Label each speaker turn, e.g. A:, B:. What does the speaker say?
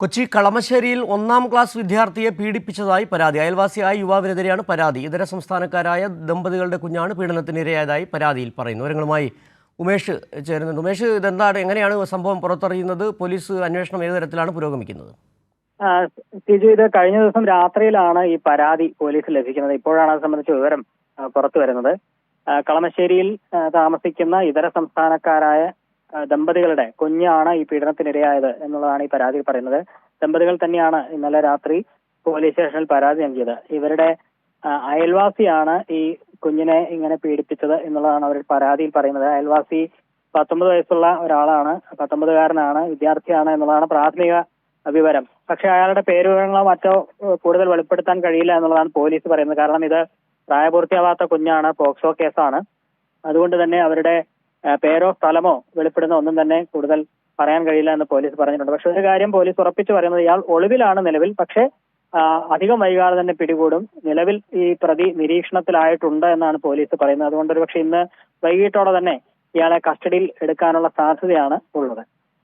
A: കൊച്ചി കളമശ്ശേരിയിൽ ഒന്നാം ക്ലാസ് വിദ്യാർത്ഥിയെ പീഡിപ്പിച്ചതായി പരാതി. അയൽവാസിയായ യുവാവിനെതിരെയാണ് പരാതി. ഇതര സംസ്ഥാനക്കാരായ ദമ്പതികളുടെ കുഞ്ഞാണ് പീഡനത്തിനിരയായതായി പരാതിയിൽ പറയുന്നു. വിവരങ്ങളുമായി ഉമേഷ് ചേരുന്നുണ്ട്. ഉമേഷ് ഇതെന്താണ്? എങ്ങനെയാണ് സംഭവം പുറത്തറിയുന്നത്? പോലീസ് അന്വേഷണം ഏത് തരത്തിലാണ് പുരോഗമിക്കുന്നത്?
B: ഇത് കഴിഞ്ഞ ദിവസം രാത്രിയിലാണ് ഈ പരാതി പോലീസ് ലഭിക്കുന്നത്. ഇപ്പോഴാണ് അത് സംബന്ധിച്ച വിവരം പുറത്തു വരുന്നത്. കളമശ്ശേരിയിൽ താമസിക്കുന്ന ഇതര സംസ്ഥാനക്കാരായ ദമ്പതികളുടെ കുഞ്ഞാണ് ഈ പീഡനത്തിനിരയായത് എന്നുള്ളതാണ് ഈ പരാതിയിൽ പറയുന്നത്. ദമ്പതികൾ തന്നെയാണ് ഇന്നലെ രാത്രി പോലീസ് സ്റ്റേഷനിൽ പരാതി നൽകിയത്. ഇവരുടെ അയൽവാസിയാണ് ഈ കുഞ്ഞിനെ ഇങ്ങനെ പീഡിപ്പിച്ചത് എന്നുള്ളതാണ് അവർ പരാതിയിൽ പറയുന്നത്. അയൽവാസി പത്തൊമ്പത് വയസ്സുള്ള ഒരാളാണ് പത്തൊമ്പതുകാരനാണ് വിദ്യാർത്ഥിയാണ് എന്നുള്ളതാണ് പ്രാഥമിക വിവരം. പക്ഷെ അയാളുടെ പേരുവിവരങ്ങളോ മറ്റോ കൂടുതൽ വെളിപ്പെടുത്താൻ കഴിയില്ല എന്നുള്ളതാണ് പോലീസ് പറയുന്നത്. കാരണം ഇത് പ്രായപൂർത്തിയാവാത്ത കുഞ്ഞാണ് പോക്സോ കേസാണ്. അതുകൊണ്ട് തന്നെ അവരുടെ പേരോ സ്ഥലമോ വെളിപ്പെടുന്ന ഒന്നും തന്നെ കൂടുതൽ പറയാൻ കഴിയില്ല എന്ന് പോലീസ് പറഞ്ഞിട്ടുണ്ട്. പക്ഷെ ഒരു കാര്യം പോലീസ് ഉറപ്പിച്ചു പറയുന്നത് ഇയാൾ ഒളിവിലാണ് നിലവിൽ. പക്ഷെ അധികം വൈകാതെ തന്നെ പിടികൂടും. നിലവിൽ ഈ പ്രതി നിരീക്ഷണത്തിലായിട്ടുണ്ട് എന്നാണ് പോലീസ് പറയുന്നത്. അതുകൊണ്ട് ഒരു പക്ഷെ ഇന്ന് വൈകിട്ടോടെ തന്നെ ഇയാളെ കസ്റ്റഡിയിൽ എടുക്കാനുള്ള സാധ്യതയാണ് ഉള്ളത്.